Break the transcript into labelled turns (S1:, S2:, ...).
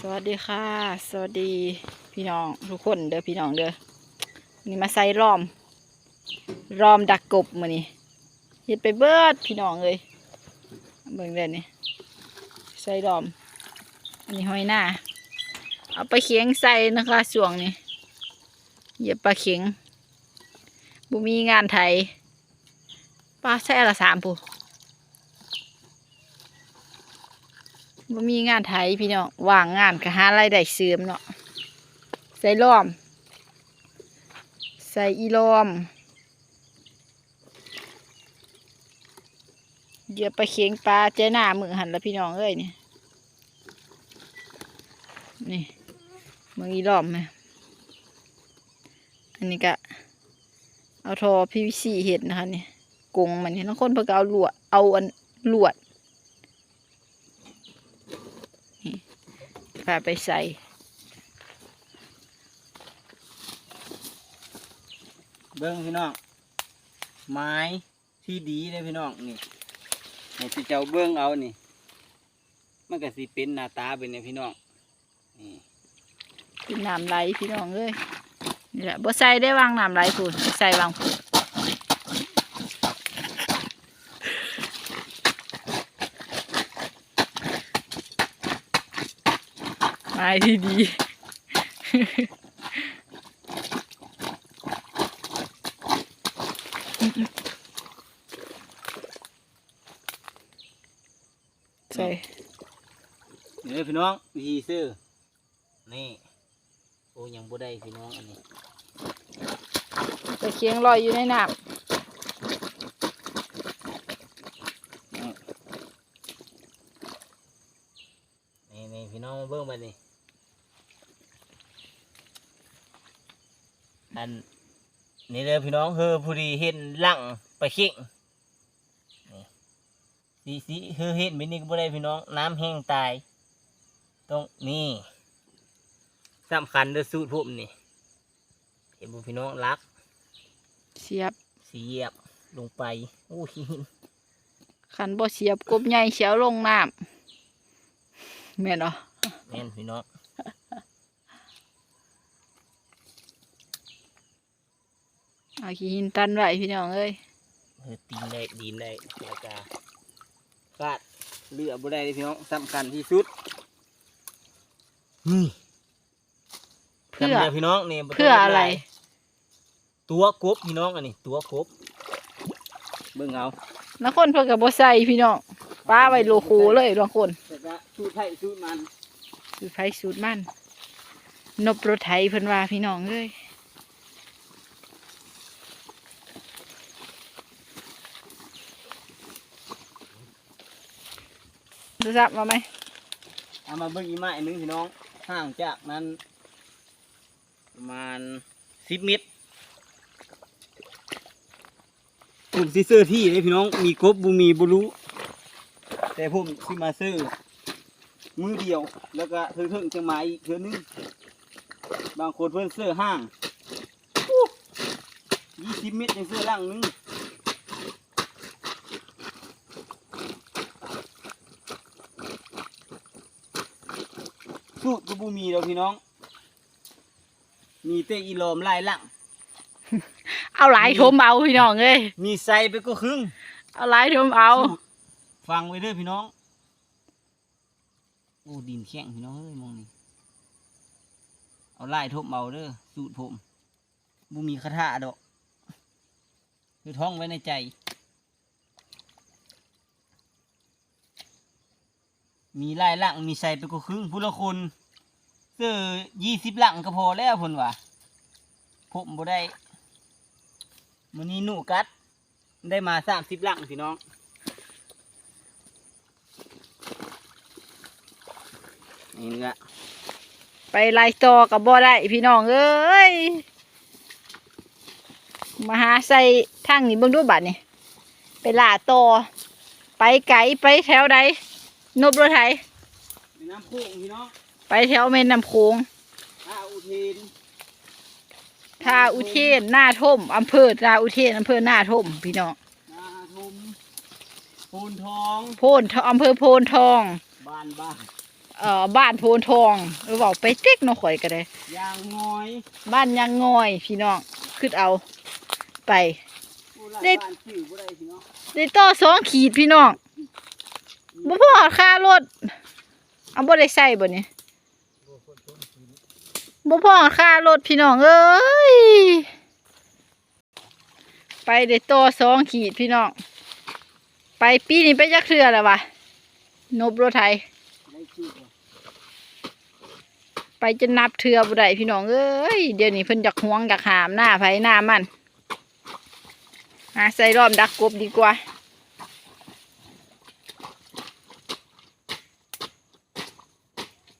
S1: สวัสดีค่ะ สวัสดีพี่น้องทุกคนเด้อพี่น้องเด้อนี่มาใส่ล้อมล้อมดักกบมานี่เฮ็ดไปเบิดพี่น้องเลยเบิ่งเด้อนี่ใส่ล้อม อันนี้หอยหน้า เอาไปเคียงใส่นะคะช่วงนี้เหยียบปลาเข็งบุมีงานไทยปลาแช่ละสามผู้ บ่มีงานไทยพี่น้องว่างงานก็หารายได้เสริมเนาะใส่ล้อม ใส่อีล้อมเดี๋ยวไปเคียงปลาเจ้หน้ามือหันแล้วพี่น้องเอ้ยนี่นี่มืออีล้อมไหมอันนี้ก็เอาทอพีวีซีเห็ดนะคะนี่กงมันนี่บางคนเพิ่นก็เอาลวดเอาอันลวด พาไปใส่
S2: เบิ้งพี่น้องไม้ที่ดีเลยพี่น้องนี่ให้พี่เจ้าเบิ้งเอานี่ มันก็สิเป็นหน้าตาเป็นเนี่ยพี่น้องนี่
S1: เป็นน้ำไหลพี่น้องเอ้ยนี่แหละบ่ใส่ได้วางน้ำไหลพูนใส่วางพูน ไม้ที่ดี ใส่
S2: นี่เลยพี่น้องวิธีซื้อ นี่โอ้ยังบ่ได้พี่น้องอันนี้
S1: ตะเคียงลอยอยู่ในน้
S2: นี่นี่พี่น้องมาเบิ้งมานี่ อันนี่เลยพี่น้องเฮอผู้ดีเห็นหลังไปเข่งนี่สีสีเฮอเห็นแบบนี้ก็บ่ได้พี่น้อง น้ำแห้งตายต้องนี่สำคัญเด้อสูตรผมนี่เห็นบ่พี่น้องรักำ
S1: เสียบ
S2: เสียบลงไปโอ้หิน
S1: ขันบ่เสียบกบใหญ่เสียวลงน้ำแม่นเหรอ
S2: แม่นพี่น้อง
S1: เอาขี้หินตันไว้พี่น้องเอ้ย
S2: เฮอตีนได้ดีนได้แล้วก็คาดเลือบ่ได้เลยพี่น้องสำคัญที่สุดนี่
S1: เพื่อ
S2: จำได้พี่น้องนี่บ่ต้ง
S1: เพื่ออะไร
S2: ด้ตัวกบพี่น้องอันนี้ตัวกบเบิ่งเอา
S1: นักคนเพิ่นก็บ่ใส่พี่น้องป้าไว้โลโคเลยบางคน
S2: แต่ก็สูตรไทยสูตรมัน
S1: สูตรไผสูตรมันนบรถไถเพิ่นว่าพี่น้องเอ้ย รู้จักมาไหม
S2: เอามาเบิ่งอีกไม้หนึงพี่น้องห่างจากนั้นประมาณสิบเมตรผมสิซื้อที่เลยพี่น้องมีกบบูมีบุรู้แต่ผมสิมาซื้อมือเดียว แล้วก็เพิ่งๆจะมาอีกเทื่อนึงบางคนเพิ่นซื้อห้างยี่สิบเมตรยังซื้อล่างนึง สูตรก็บูมีแล้วพี่น้อง มีเตะอีโลมลายหลัง
S1: เอาหลายทมเอาพี่น้องเอ้ย
S2: มีใส่ไปก็ครึ่ง
S1: เอาหลายทมเอา
S2: สูตรฟังไว้เด้อพี่น้อง โอ้ดินแข็งพี่น้องเอ้ยมองนี่เอาลายทบเบาเด้อสูตรผมบูมีคาถาดอกคือท่องไว้ในใจ มีลายหลังมีใส่ไปก็ครึ่งผู้ละคนเสื้อยี่สิบหลังก็พอแล้วพนว่าผมบ่ได้มื้อนี้หนูกัด ได้มาสามสิบหลังพี่น้องนี่ละ
S1: ไปไล่ตอกับบ่ได้พี่น้องเอ้ยมาหาใส่ทางนี้เบิ่งดูบัดนี่ไปล่าต่อไปไกลไปแถวใด นบรถไถ
S2: มีน้ำโค้งพี่น้อง
S1: ไปแถวแม่น้ำโขง
S2: ท่าอุเทน
S1: ท่าอุเทนหน้าท่มอำเภอท่าอุเทนอำเภอหน้าท่มพี่น้อง
S2: นาทมปูนทอง
S1: โพนทอำเภอโพนทอง
S2: บ้านบ้าน
S1: เอ่อบ้านโพนทองหรือเว่าไปเต็กเนาะข่อยก็ได้
S2: ยางงอย
S1: บ้านยังงอย พี่น้องขึ้นเอาไป
S2: ผู้ไล่
S1: เด็ด
S2: บ้านชื่อบ่ได้พี่น้อง
S1: ได้ต่อสองขีดพี่น้อง บ่พอค่ารถเอาบ่ได้ใส่บ่นี่บ่พอค่ารถพี่น้องเอ้ยไปได้ต่อสองขีดพี่น้อง ไปปีนี้ไปจักเทื่อแล้ววะนบรถไทย ไปจะนับเทือบ่ได้พี่น้องเอ้ยเดี๋ยวนี้เพิ่นอยากห่วงอยากหามหน้าไผหน้ามันหาใส่รอบดักกบดีกว่า